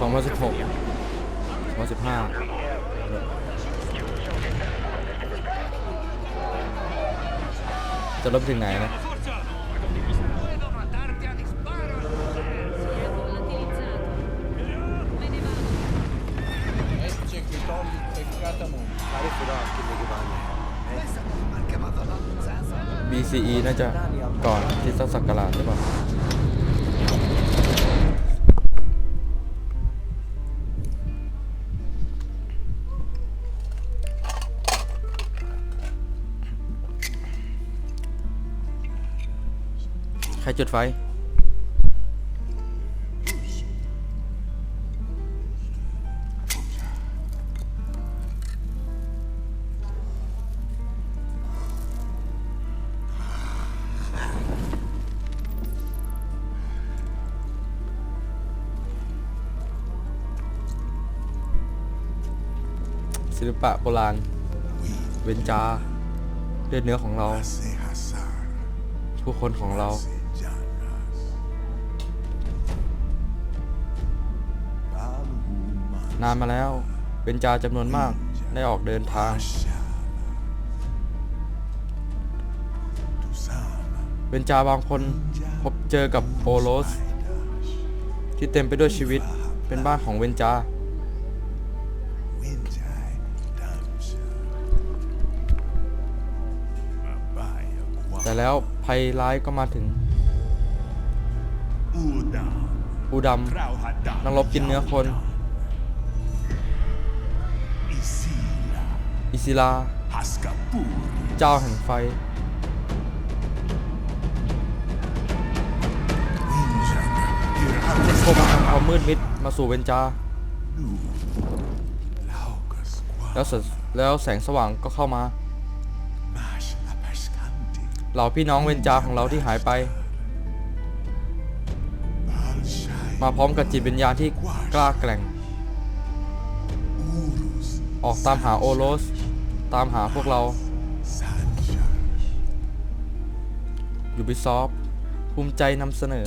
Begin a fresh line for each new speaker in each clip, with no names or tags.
สองพันสิบหกสองพันสิบห้าจะลบถึงไหนนะ
บี
ซีน่าจะก่อนที่สักราชใช่ป่ะ ครจุดไฟ ศิลปะโบราณ เวนจาเลือดเนื้อของเรา ผู้คนของเรา นานมาแล้วเวนจาจำนวนมากได้ออกเดินทางเวนจาบางคนพบเจอกับโอโรส ที่เต็มไปด้วยชีวิตเป็นบ้านของเวนจาแต่แล้วภัยร้ายก็มาถึง อูดำนักรบกินเนื้อคน อิซิลา เจ้าแห่งไฟ พวกมันทำความมืดมิดมาสู่เวนจา แล้วแสแล้วแสงสว่างก็เข้ามา เหล่าพี่น้องเวนจาของเราที่หายไป มาพร้อมกับจิตวิญญาณที่กล้าแกร่ง ออกตามหาโอโรส ตามหาพวกเรา Ubisoft ภูมิใจนำเสนอ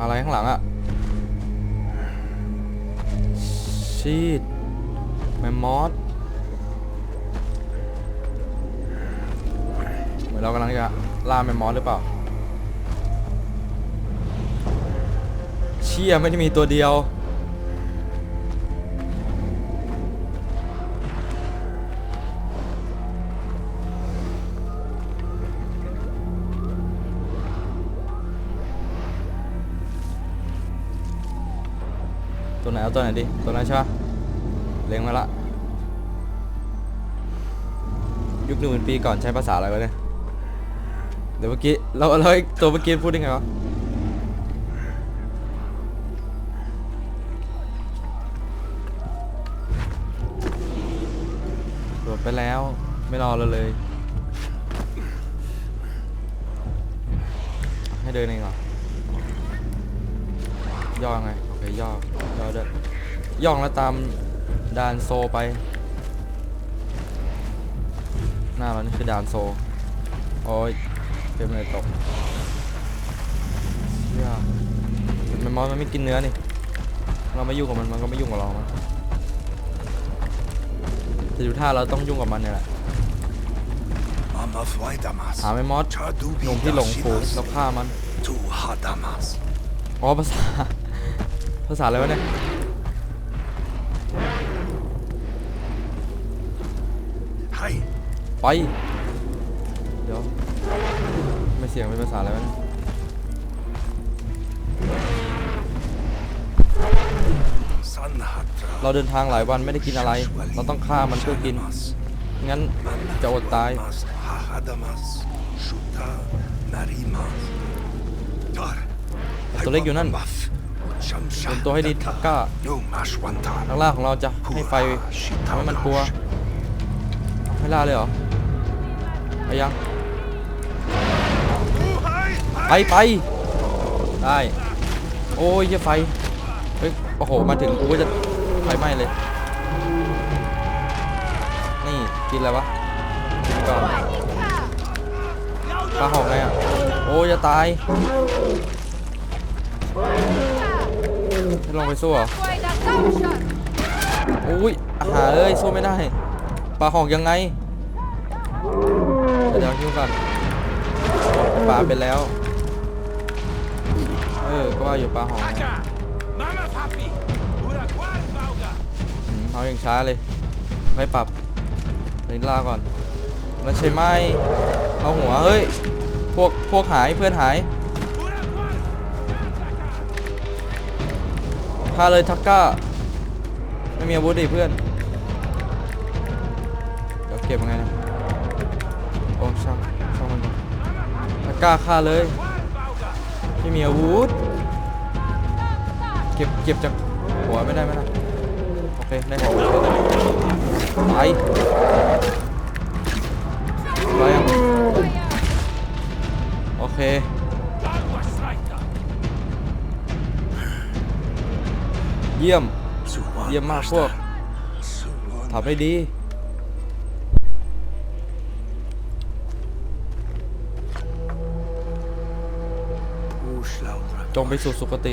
อะไรข้างหลังอะชีดแมมมอส มือนเรากำลังจะล่าแมมมอสหรือเปล่า เชี่ยไม่ได้มีตัวเดียว ตัวไหนเอาตัวไหนดิ ตัวนั้นใช่ปะเล็งมาละยุคหนึ่งหมื่นปีก่อนใช้ภาษาอะไรวะเนี่ย เดี๋ยวเมื่อกี้เราเราตัวเมื่อกี้พูดได้ไงวะโดดไปแล้วไม่รอเราเลย ให้เดินเองเหรอย่อไงโอเคย่อย่อเด้วยย่องแล้วตามดานโซไป หน้าเรานี่คือดานโซโอ้ย เป็นอะไรตกเชี่ยมันมอสมันไม่กินเนื้อนี่ เราไม่ยุ่งกับมัน มันก็ไม่ยุ่งกับเรามั้งแต่ดูท่าเราต้องยุ่งกับมันเนี่ยแหละหาไม่มอสหนุ่มที่หลงฝูงแล้วฆ่ามัน
Tu hadamas.
อ๋อภาษา ภาษาอะไรวะเนี่ย
Hai.
ไปเดี๋ยวไม่ เสียงเป็นภาษาอะไรวะเราเดินทางหลายวันไม่ได้กินอะไร เราต้องฆ่ามันเพื่อกิน งั้นจะอดตาย ตัวเล็กอยู่นั่นเตรียมตัวให้ดีก้า
No mashwantar.
นักล่าของเราจะให้ไฟทำให้มันกลัว ให้ล่าเลยเหรอไปยัง ไปไปได้โอ้ยเยไฟเฮ้ยโอ้โหมาถึงกูก็จะไฟไหม้เลย นี่กินอะไรวะกินก่อนปลาหอกไงอะโอ้ยจะตายให้ลองไปสู้เหรออุ้ยอาหารเอ้ยสู้ไม่ได้ปลาหอกยังไงเดี๋ยวเดี๋ยวยุ่งกันปลาไปแล้ว เออ ก็ว่าอยู่ปลาหอกไง
Raja! Mama papi! Ura guard bauga!
อืมเอาอย่างช้าเลยไม่ปรับเลนล่าก่อนแล้วใช่ไหมเอาหัว เฮ้ย พวก พวกหายเพื่อนหาย
Ura guard!
ฆ่าเลยทักก้า ไม่มีอาวุธดิเพื่อนเดี๋ยวเก็บยังไงนะโอ้ช่างช่างมันก่อนทักก้าฆ่าเลย ไม่มีอาวุธ เก็บเก็บจากหัวไม่ได้ไหมนะโอเคได้หัวไปไปโอเคเยี่ยม เยี่ยมมากพวกทำได้ดี จงไปสู่สุคติ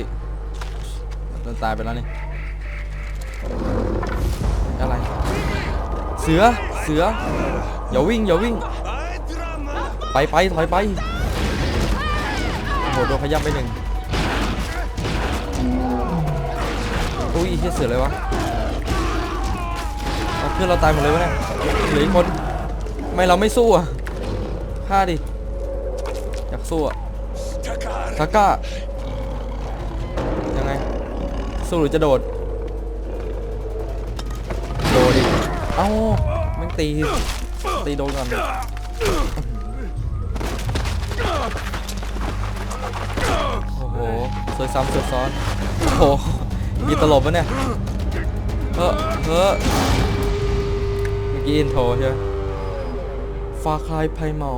มันตายไปแล้วนี่ อะไร เสือ เสือ อย่าวิ่ง อย่าวิ่ง ไปไปถอยไปโอ้โหโดนขย้ำไปหนึ่งอุ้ยเฮียเสือเลยวะเอาเพื่อนเราตายหมดเลยวะเนี่ยเหลืออีกคนทำไมเราไม่สู้อะฆ่าดิ อยากสู้อะทาก้ายังไง สู้หรือจะโดด โดดดิเอ้ามันตี ตีโดนก่อนโอ้โหสวยซ้ำสวยซ้อน โอ้โห มีตลบปะเนี่ยเฮ้อเฮ้อเมื่อกี้อินโทรใช่ไหมฟาคลายไพเมา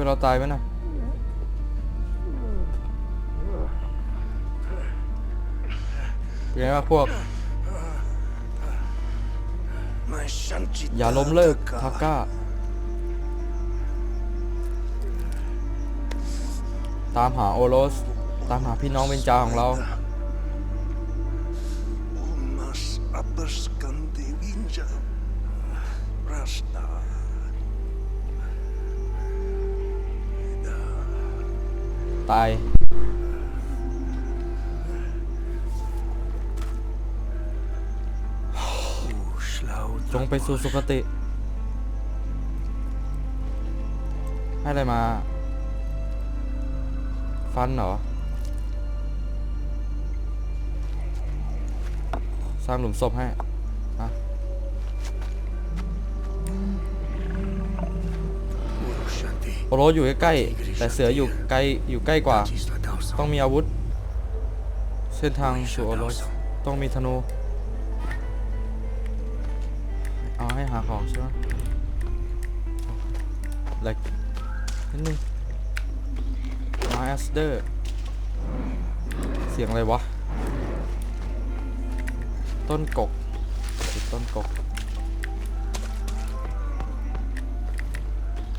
พื่อนเราตายไหมนะเป็นไงบ้างพวก อย่าล้มเลิกทาก้า ตามหาโอโรส ตามหาพี่น้องเบนจาของเรา ตาย จงไปสู่สุคติ ให้อะไรมา ฟันเหรอ สร้างหลุมศพให้ โอโรสอยู่ใกล้ๆแต่เสืออยู่ไกลอยู่ใกล้กว่า ต้องมีอาวุธ เส้นทางสู่โอโรสต้องมีธนูเอาให้หาของใช่ไหมแหลกนิดนึงมาสเดอร์ เสียงอะไรวะ ต้นกกติดต้นกก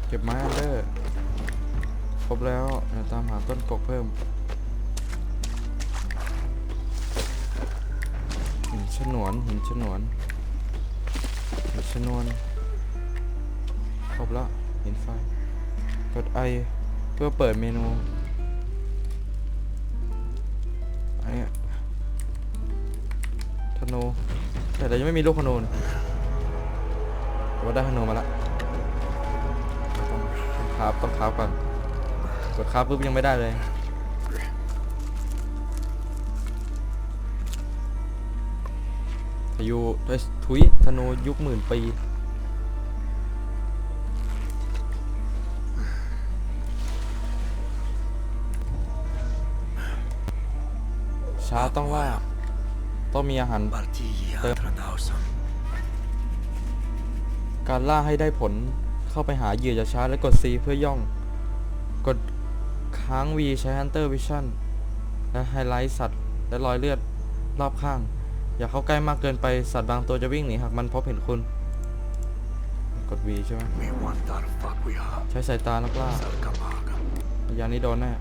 เก็บไม้อันเดอร์ รบแล้วเดี๋ยวตามหาต้นกกเพิ่มหินฉนวนหินฉนวนหินชนวนครบแล้วหินไฟกดไอเพื่อเปิดเมนูอันนี้ธนูแต่เรายังไม่มีลูกธนูนะแต่ว่าได้ธนูมาละต้องต้องคราฟต้องคราฟก่อน กดคราปุ๊บยังไม่ได้เลยพายุเอ้ยทุยธนูยุคหมื่นปี ช้าต้องล่า ต้องมีอาหาร
Balti
Tep.
atra dausa.
การล่าให้ได้ผลเข้าไปหาเหยื่อจะช้าและกด C เพื่อย่อง ค้าง V ใช้ Hunter Vision และไฮไลท์สัตว์ และรอยเลือดรอบข้าง อย่าเข้าใกล้มากเกินไปสัตว์บางตัวจะวิ่งหนีหากมันพบเห็นคุณ กด V ใช่ไหมใช้สายตานักล่า
Salkamaga.
ระยะนี้โดนแน่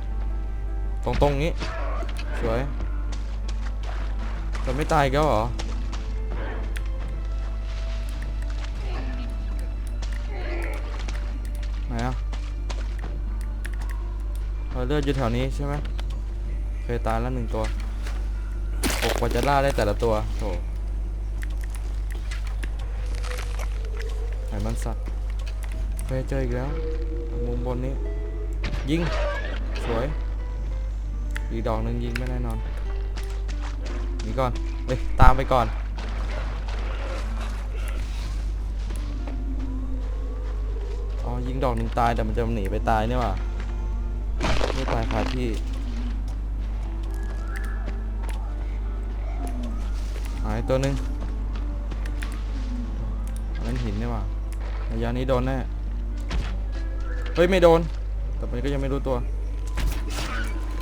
ตรงตรงนี้ สวยแต่ไม่ตายก็หรอไหนอะ เลือดอยู่แถวนี้ใช่ไหมเคยตายแล้วหนึ่งตัวอกกว่าจะล่าได้แต่ละตัวโถไหนมันสัตว์เคยเจออีกแล้ว มุมบนนี้ ยิง สวย อีกดอกหนึ่งยิงไม่แน่นอนนีก่อนเฮ้ยตามไปก่อนอ๋อยิงดอกหนึ่งตายแต่มันจะหนีไปตายเนี่ยว่ะายคาที่หายตัวหนึ่งนั้นหินเนี่ว่ะระยะนี้โดนแน่ เฮ้ย ไม่โดน แต่มันก็ยังไม่รู้ตัว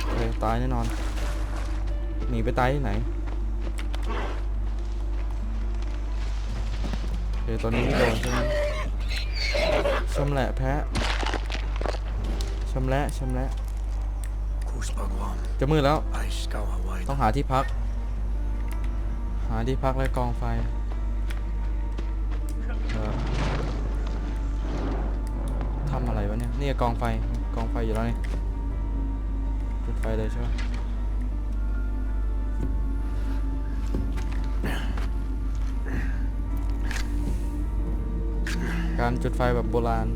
โอเคตายแน่นอน หนีไปตายที่ไหนโอเคตอนนี้ไม่โดนใช่ไหมชำแหละแพะชำแหละชำแหละ จะมืดแล้ว
Aiskawa
ต้อง
waida.
หาที่พัก หาที่พักและกองไฟเออทำอะไรวะเนี่ย นี่กองไฟ กองไฟอยู่แล้วนี่จุดไฟเลยใช่ไหมการจุดไฟแบบโบราณ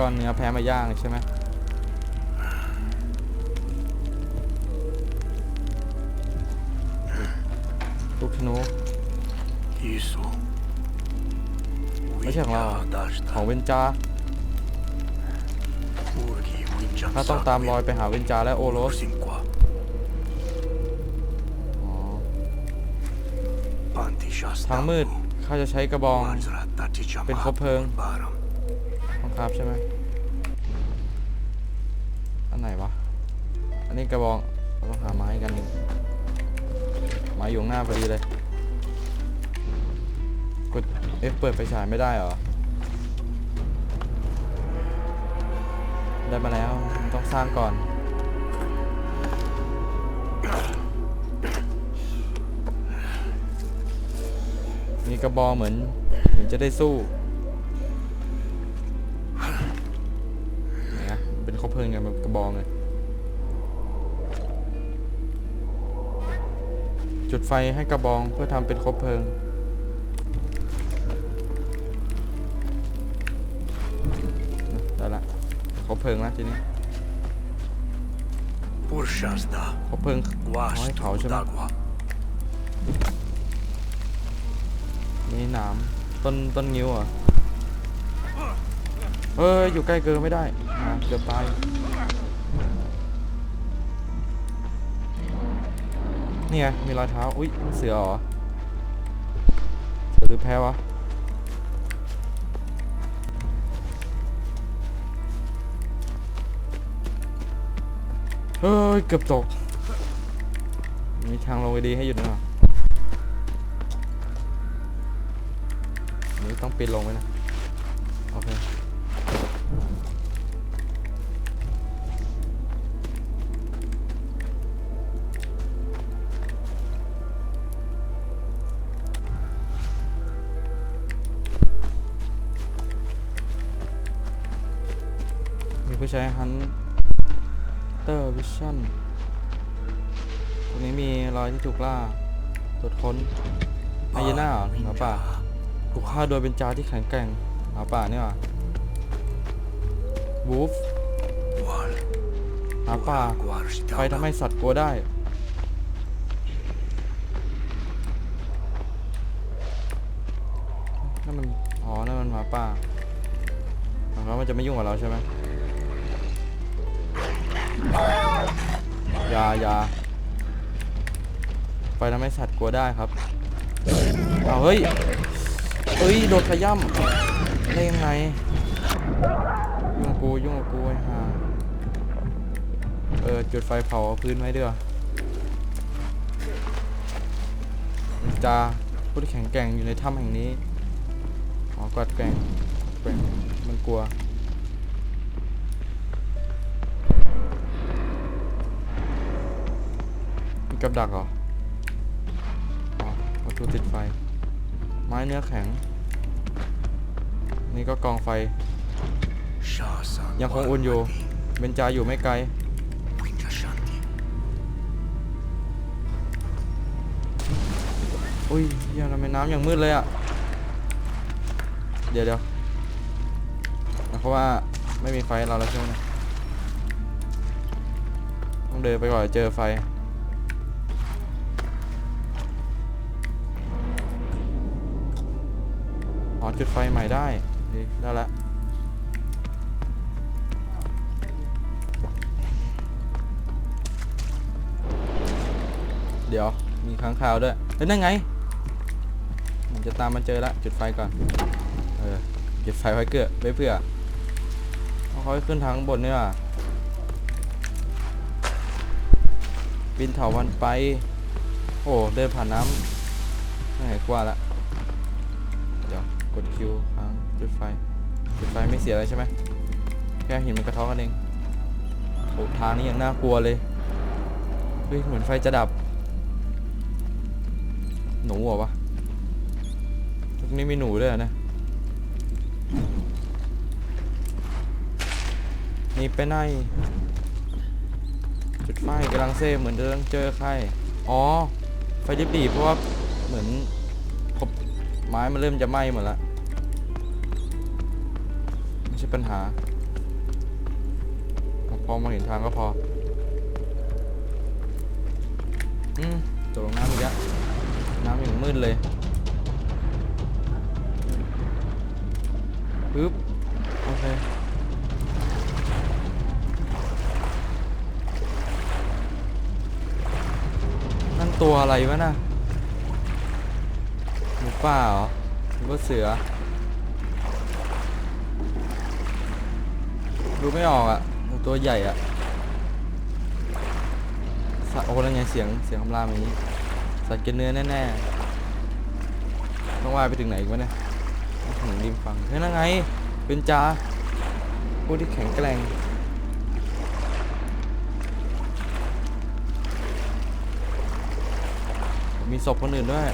ก็เนื้อแพ้มาย่างใช่ไหมลูกธนู
Isu.
ไม่ใช่ของเราเหรอ
Dashta.
ของเวนจา
Urgi winjan
ถ้าต้องตามรอยไปหาเวนจาและโอโรส
Sinqua.
อ๋อ
Panti shasta.
ทางมืดข้าจะใช้กระบอง
Wajra tati chama.
เป็นคบเพลิง ครับใช่ไหมอันไหนวะ อันนี้กระบองเราต้องหาไม้กันหนึ่งไม้อยู่หน้าพอดีเลย กด F เปิดไฟฉายไม่ได้เหรอ ได้มาแล้ว ต้องสร้างก่อนมีกระบองเหมือนเหมือนจะได้สู้ เป็นคบเพลิงกันแบบกระบองเลยจุดไฟให้กระบองเพื่อทำเป็นคบเพลิง ได้ละคบเพลิงแล้วทีนี้
Purshazda.
คบเพลิงเอาให้
Guastu
เผาใช่ไหม
dagwa.
นี่หนามต้นต้นงิ้วเหรอเฮ้ยอยู่ใกล้เกินไม่ได้ อ่าเกือบตายนี่ไงมีรอยเท้า อุ้ยเสือเหรอ เสือหรือแพ้วะ เฮ้ย เกือบตก มีทางลงไปดีให้หยุดหน่อยอันนี่ต้องปีนลงไว้นะีผู้ใช้ Hunter Vision ตรงนี้มีรอยที่ถูกล่าตรวจค้นไฮยีน่าหมาป่าถูกฆ่าโดยเป็นจาที่แข็งแกร่งหมาป่าเนี่ยบูฟหมาป่าไฟทำให้สัตว์กลัวได้นั่นมัน อ๋อ นั่นมันหมาป่าแล้วมันจะไม่ยุ่งกับเราใช่ไหม อยาอยาไฟทำให้สัตว์กลัวได้ครับเอาเฮ้ยเอ้ยโดนขย่ำได้ยังไงยุ่งกูยุ่งกูไอ้ห่าเออจุดไฟเผาพื้นไว้ด้วยนินจาผู้ที่แข็งแกร่งอยู่ในถ้ำแห่งนี้อ๋อกอดแกร่งแกร่งมันกลัว กับดักเหรออ๋อวัตถุติดไฟ ไม้เนื้อแข็ง นี่ก็กองไฟ ยังคงอุ่นอยู่ เบนจาอยู่ไม่ไกล อุ้ยยังทำไมน้ำอย่างมืดเลยอะเดี๋ยวเดี๋ยวเพราะว่าไม่มีไฟเราแล้วใช่ไหมต้องเดินไปก่อนเจอไฟ จุดไฟใหม่ได้ดีได้ละเดี๋ยว มีค้างคาวด้วยเฮ้ยนั่นไง มันจะตามมันเจอละจุดไฟก่อน เออ จุดไฟไว้เกือไว้เพื่อเอาเขาให้ขึ้นทางบนเนี่ยว่ะบินเถาวันไป โอ้ เดินผ่านน้ำไม่ไหนกว่าละ กดคิวค้างจุดไฟ จุดไฟไม่เสียอะไรใช่ไหมแค่หินมันกระท้อกันเองโอ้ทางนี้ยังน่ากลัวเลย เฮ้ย เหมือนไฟจะดับ หนูเหรอวะตรงนี้มีหนูด้วยนะ นี่ไปไหน จุดไฟกำลังเซ่เหมือนเดิมเจอใคร อ๋อ ไฟดิบดีเพราะว่าเหมือนครบไม้มันเริ่มจะไหม้หมดละไม่ ใช่ปัญหา พอมาเห็นทางก็พอ อืมตกลงน้ำอีกแล้วน้ำอย่างมืดเลยปึ๊บโอเคนั่นตัวอะไรวะน่ะหมูป่าเหรอหรือว่าเสือ ดูไม่ออกอะ่ะ ตัวใหญ่อะ่ะสโอ้แล้วไงเสียงเสียงคำรามอย่างนี้ สัตว์กินเนื้อแน่ๆ ต้องว่ายไปถึงไหนกวะเนี่ยถึงริมฝั่งเฮ้ยนั่นไง เป็นจาผู้ที่แข็งแกร่งมีศพคนอื่นด้วย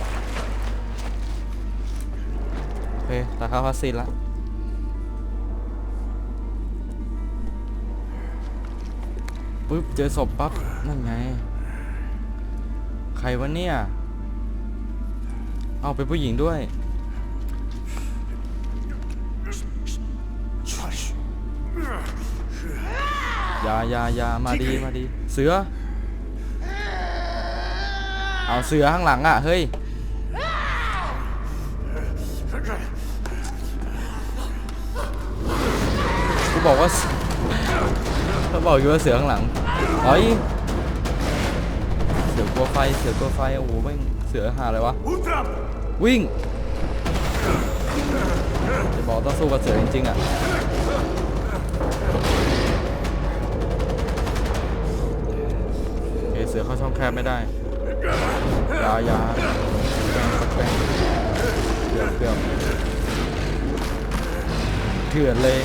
โอเคตาข้าวพัสซีนละ ปึ๊บเจอศพปั๊บนั่นไง ใครวะเนี่ย เอาเป็นผู้หญิงด้วยอย่าอย่าอย่ามาดีมาดี เสือ เอาเสือข้างหลังอะ เฮ้ยกูบอกว่าเขา บอกอยู่ว่าเสือข้างหลังเฮ้ยเสือกลัวไฟเสือกลัวไฟโอ้โหแม่งเสือหาอะไรวะวิ่งจะบอกต้องสู้กับเสือจริงๆอะโอเคเสือเข้าช่องแคบไม่ได้ยายาแป้งแป้งเกือบเกือบเถื่อนเลย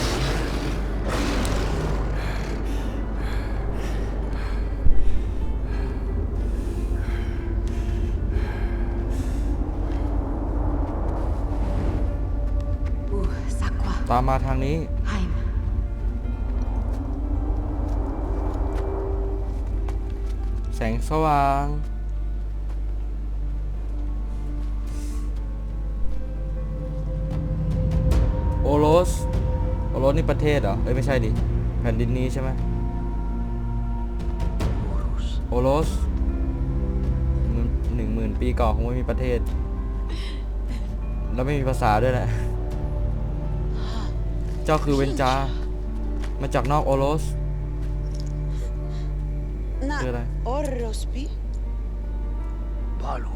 ตามมาทางนี้
Heim.
แสงสว่าง โอโรส โอโรสนี่ประเทศเหรอ เอ้ย ไม่ใช่ดิ แผ่นดินนี้ใช่ไหมโอโรสหนึ่งหนึ่งหมื่นปีก่อนคงไม่มีประเทศ แล้วไม่มีภาษาด้วยแหละ เจ้าคือเวนจา มาจากนอกโอโรส
Na
Chưa đây.
orrospi.
Palu.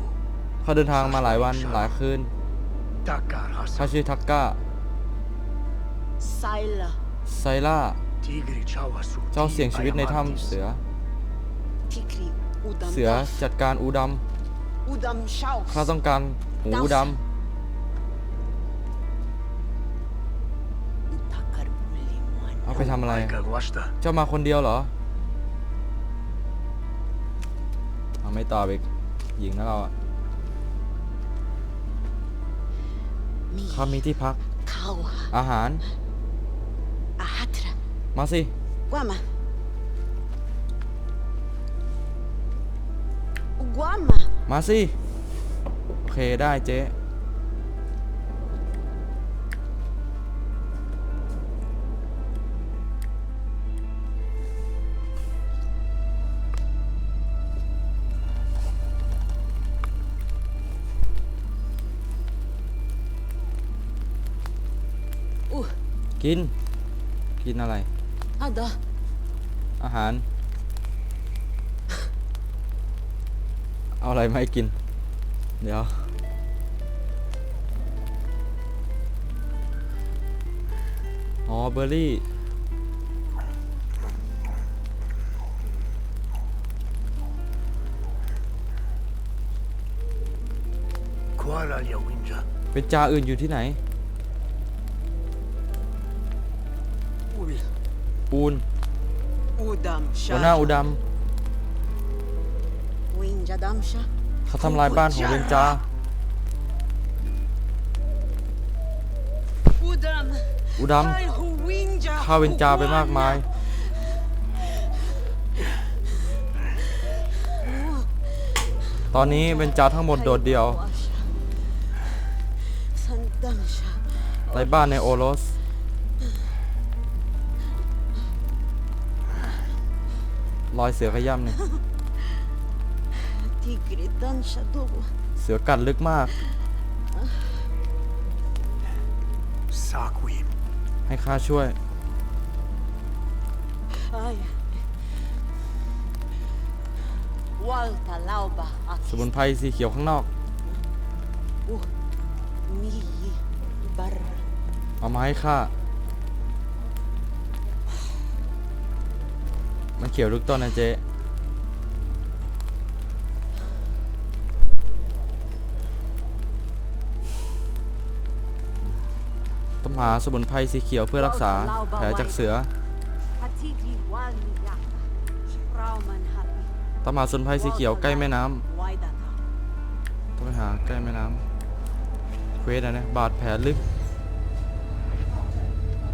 เขาเดินทางมาหลายวันหลายคืน
Takar
เขา
Hasan.
ชื่อทักก้า
Saila.
ไซล่า
Tigri Chawasu.
เจ้าเสี่ยงชีวิตในถ้ำเสือ
Tikri. Udam.
เสือ
daf.
จัดการอูด
Udam shaus. ำ
ข้าต้องการหูอูด
Takar
ไปทำอะไร
Aika Gwasta.
เจ้ามาคนเดียวเหรอเอาไม่ตอบอีกหญิงนะเราอะ
Mi.
ข้ามีที่พัก
Kauha.
อาหาร
Ahatra.
มาสิ
Guama. Guama.
มาสิ โอเคได้เจ๊ กิน กินอะไร
Ada.
อาหาร เอาอะไรมาให้กิน เดี๋ยว อ๋อเบอร์รี่
Kuala Yawinja.
เป็นจาอื่นอยู่ที่ไหน ปูน
Udam
หัวหน้า
shaus.
อุดม
Winja damsha.
เขาทำลายบ้านของเวนจา
Udam.
อุดม
Ai hu winja.
ฆ่าเวนจาไปมากมาย ตอนนี้เวนจาทั้งหมดโดดเดี่ยว
Sandamsha.
ไร้บ้านในโอโรส รอยเสือขย่ำเนี่ย
Tigri dansha dogo.
เสือกัดลึกมาก
Sakwim.
ให้ข้าช่วย
Ai. Walta lauba
สมุนไพรสีเขียวข้างนอก
Uh. Mi. Bar.
เอามาให้ข้า มันเขียวทุกต้นนะเจ๊ต้องหาสมุนไพรสีเขียวเพื่อรักษาแผลจากเสือต้องหาสมุนไพรสีเขียวใกล้แม่น้ำต้องไปหาใกล้แม่น้ำเควสนะเนี่ยบาดแผลลึก